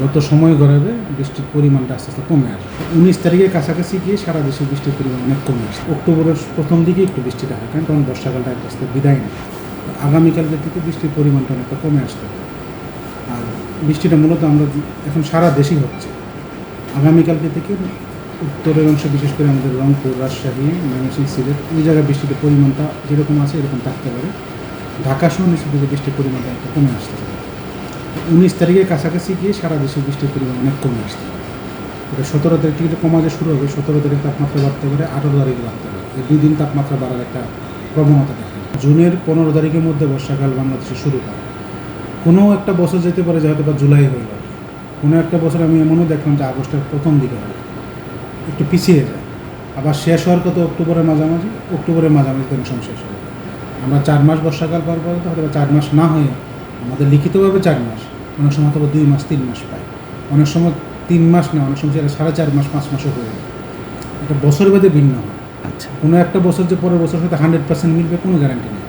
যত সময় গড়াবে, বৃষ্টির পরিমাণটা আস্তে আস্তে কমে আসবে। উনিশ তারিখের কাছাকাছি গিয়ে সারা দেশে বৃষ্টির পরিমাণ অনেক কমে আসবে। অক্টোবরের প্রথম দিকে একটু বৃষ্টিটা হয় কারণ তখন বর্ষাকালটা আস্তে আস্তে বিদায় নেয়। আগামীকালকে থেকে বৃষ্টির পরিমাণটা অনেকটা কমে আসতে পারে। আর বৃষ্টিটা মূলত আমরা এখন সারা দেশেই হচ্ছে। আগামীকালকে থেকে উত্তরের অংশে, বিশেষ করে আমাদের রংপুর, রাজশাহী, ময়মনসিংহ, সিলেট, এই জায়গায় বৃষ্টির পরিমাণটা যেরকম আছে, এরকম থাকতে পারে। ঢাকা নিচের দিকে বৃষ্টির পরিমাণটা কমে আসতে পারে। উনিশ তারিখের কাছাকাছি গিয়ে সারা দেশে বৃষ্টির পরিমাণ অনেক কমে আসতে পারে তবে সতেরো তারিখ থেকে কমাতে শুরু হবে, সতেরো তারিখ তাপমাত্রা বাড়তে পারে, আঠারো তারিখ বাড়তে পারে। এই দুই দিন তাপমাত্রা বাড়ার একটা প্রবণতা দেখা। জুনের পনেরো তারিখের মধ্যে বর্ষাকাল বাংলাদেশে শুরু হয়। কোনো একটা বছর যেতে পারে যে হয়তো বা জুলাই হয়ে গেল কোনো একটা বছর আমি এমনও দেখলাম যে আগস্টের প্রথম দিকে হবে। একটু পিছিয়ে যায়। আবার শেষ হওয়ার কত অক্টোবরের মাঝামাঝি অক্টোবরের মাঝামাঝি টেনশন শেষ হবে। আমরা চার মাস বর্ষাকাল পার পর হয়তো চার মাস না হয়ে আমাদের লিখিতভাবে চার মাস অনেক সময় হয়তো বা দুই মাস তিন মাস পায়। অনেক সময় তিন মাস না অনেক সময় সেটা সাড়ে চার মাস পাঁচ মাসও হয়ে যায়। এটা বছর ভেদে ভিন্ন হয়। আচ্ছা। কোনো একটা বছর যে পরের বছর হয়তো হান্ড্রেড পার্সেন্ট মিলবে কোনো গ্যারান্টি নেই।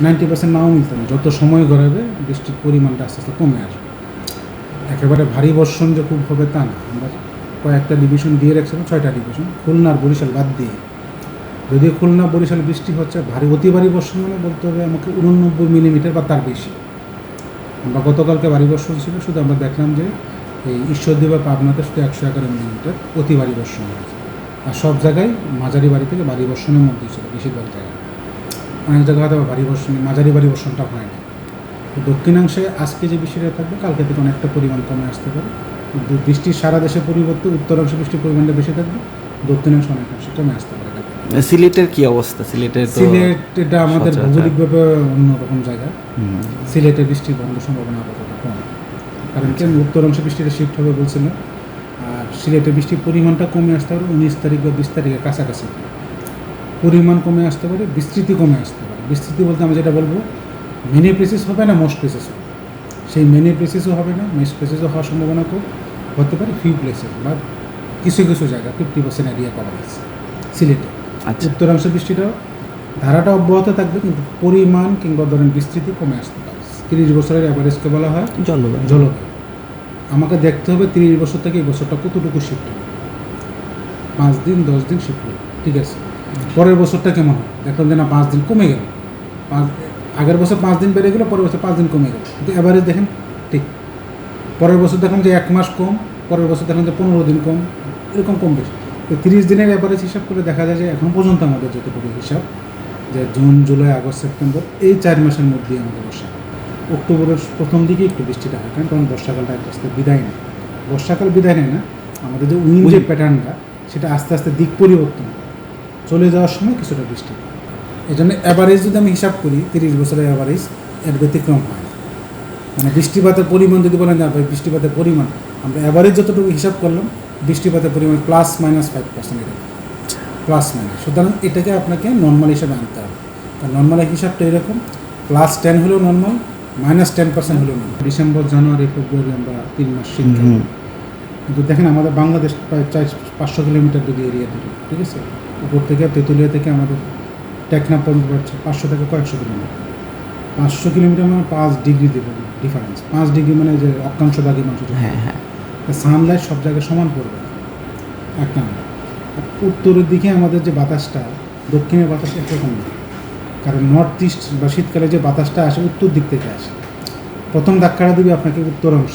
নাইনটি পার্সেন্ট নাও মিলতে না যত সময় গড়াবে বৃষ্টির পরিমাণটা আস্তে আস্তে কমে আসবে। একেবারে ভারী বর্ষণ যে খুব হবে তা না। আমরা কয়েকটা ডিভিশন দিয়ে রাখছিলাম ছয়টা ডিভিশন খুলনার বরিশাল বাদ দিয়ে। যদি খুলনা বরিশাল বৃষ্টি হচ্ছে ভারী অতি ভারী বর্ষণ মানে বলতে হবে আমাকে উননব্বই মিলিমিটার বা তার বেশি। আমরা গতকালকে ভারী বর্ষণ ছিল, শুধু আমরা দেখলাম যে এই ঈশ্বরদী পাবনাতে শুধু একশো এগারো মিলিমিটার অতি ভারী বর্ষণ হয়েছে। আর সব জায়গায় মাঝারি বাড়ি থেকে ভারী বর্ষণের মধ্যে ছিল, বেশিরভাগ জায়গায়। অনেক জায়গায় হয়তো ভারী বর্ষণ মাঝারি বাড়ি বর্ষণটা হয় না তো দক্ষিণাংশে আজকে যে বৃষ্টিটা থাকবে, কালকে থেকে অনেকটা পরিমাণ কমে আসতে পারে। বৃষ্টির সারা দেশে পরিবর্তে উত্তরাংশে বৃষ্টির পরিমাণটা বেশি থাকবে, দক্ষিণাংশ অনেকাংশে কমে আসতে পারে। সিলেটের কি অবস্থা? সিলেটের সিলেট এটা আমাদের। ভৌগোলিকভাবে অন্যরকম জায়গা। সিলেটে বৃষ্টির বন্ধ সম্ভাবনা আপাতত কম। কারণ কি উত্তর অংশে বৃষ্টিটা শিফট হবে বলছিল। আর সিলেটে বৃষ্টির পরিমাণটা কমে আসতে পারে উনিশ তারিখ বা বিশ তারিখের কাছাকাছি। পরিমাণ কমে আসতে পারে বিস্তৃতি কমে আসতে পারে। বিস্তৃতি বলতে আমি যেটা বলব মেনি প্রেসিস হবে না মোস্ট প্রেসিস হবে। সেই মেনি প্রেসিসও হবে না মেস প্রেসিসও হওয়ার সম্ভাবনা খুব হতে পারে ফিউ প্লেসেস বা কিছু কিছু জায়গা ফিফটি পার্সেন্ট এরিয়া করা হয়েছে। সিলেটে। আচ্ছা উত্তরাংশ বৃষ্টিটা ধারাটা অব্যাহত থাকবে কিন্তু পরিমাণ কিংবা ধরেন বিস্তৃতি কমে আসতে পারে। তিরিশ বছরের অ্যাভারেজকে বলা হয় জলবায়ু। জলবায়ু। আমাকে দেখতে হবে তিরিশ বছর থেকে এই বছরটা কতটুকু শিফট হবে। পাঁচ দিন দশ দিন শিফট হবে ঠিক আছে? পরের বছরটা কেমন হবে? দেখলাম যে না পাঁচ দিন কমে গেল। পাঁচ আগের বছর পাঁচ দিন বেড়ে গেলো পরের বছর পাঁচ দিন কমে গেল। কিন্তু অ্যাভারেজ দেখেন ঠিক। পরের বছর দেখলাম যে এক মাস কম পরের বছর দেখলাম যে পনেরো দিন কম এরকম কম বেশি। তো তিরিশ দিনের অ্যাভারেজ হিসাব করে দেখা যায় যে এখন পর্যন্ত আমাদের যতটুকু হিসাব যে জুন জুলাই আগস্ট সেপ্টেম্বর এই চার মাসের মধ্যেই আমাদের বর্ষা। অক্টোবরের প্রথম দিকে একটু বৃষ্টিটা হয় কারণ তখন বর্ষাকালটা আস্তে আস্তে বিদায় নেয়। বর্ষাকাল বিদায় নেয় না আমাদের যে উইন যে প্যাটার্নটা সেটা আস্তে আস্তে দিক পরিবর্তন চলে যাওয়ার সময় কিছুটা বৃষ্টি হয়। এই জন্য অ্যাভারেজ যদি আমি হিসাব করি তিরিশ বছরের অ্যাভারেজ এর ব্যতিক্রম হয় না। মানে বৃষ্টিপাতের পরিমাণ যদি বলেন না ভাই বৃষ্টিপাতের পরিমাণ। আমরা অ্যাভারেজ যতটুকু হিসাব করলাম বৃষ্টিপাতের পরিমাণ প্লাস মাইনাস ফাইভ পার্সেন্ট এরকম। প্লাস মাইনাস সুতরাং এটাকে আপনাকে নর্মাল হিসাবে আনতে হবে। কারণ নর্মাল হিসাবটা এরকম। প্লাস টেন হলেও নর্মাল মাইনাস টেন পার্সেন্ট হলেও নর্মাল ডিসেম্বর জানুয়ারি ফেব্রুয়ারি আমরা তিন মাস শীতকাল কিন্তু দেখেন আমাদের বাংলাদেশ প্রায় চার পাঁচশো কিলোমিটার যদি এরিয়া ধরি ঠিক আছে? উপর থেকে তেঁতুলিয়া থেকে আমাদের টেকনা পর্যন্ত পাচ্ছে পাঁচশো থেকে কয়েকশো কিলোমিটার। পাঁচশো কিলোমিটার মানে পাঁচ ডিগ্রি ডিফারেন্স পাঁচ ডিগ্রি মানে যে অক্ষাংশ দাগি মানুষ হ্যাঁ হ্যাঁ। সানলাইট সব জায়গায় সমান পড়বে। না। এক নাম্বার। উত্তরের দিকে আমাদের যে বাতাসটা দক্ষিণের বাতাস একরকম না কারণ নর্থ ইস্ট বা শীতকালে যে বাতাসটা আসে উত্তর দিক থেকে আসে। প্রথম ধাক্কাটা দিবে আপনাকে উত্তর অংশ।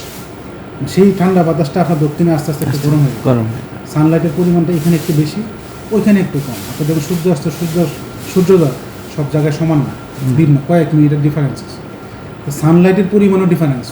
সেই ঠান্ডা বাতাসটা আপনার দক্ষিণে আস্তে আস্তে একটু গরম হয়ে গরম। সানলাইটের পরিমাণটা এখানে একটু বেশি ওইখানে একটু কম। আপনার দেখুন সূর্যাস্ত সূর্য সূর্যোদয় সব জায়গায় সমান না ভিন্ন কয়েক মিনিটের ডিফারেন্স আছে সানলাইটের পরিমাণও ডিফারেন্স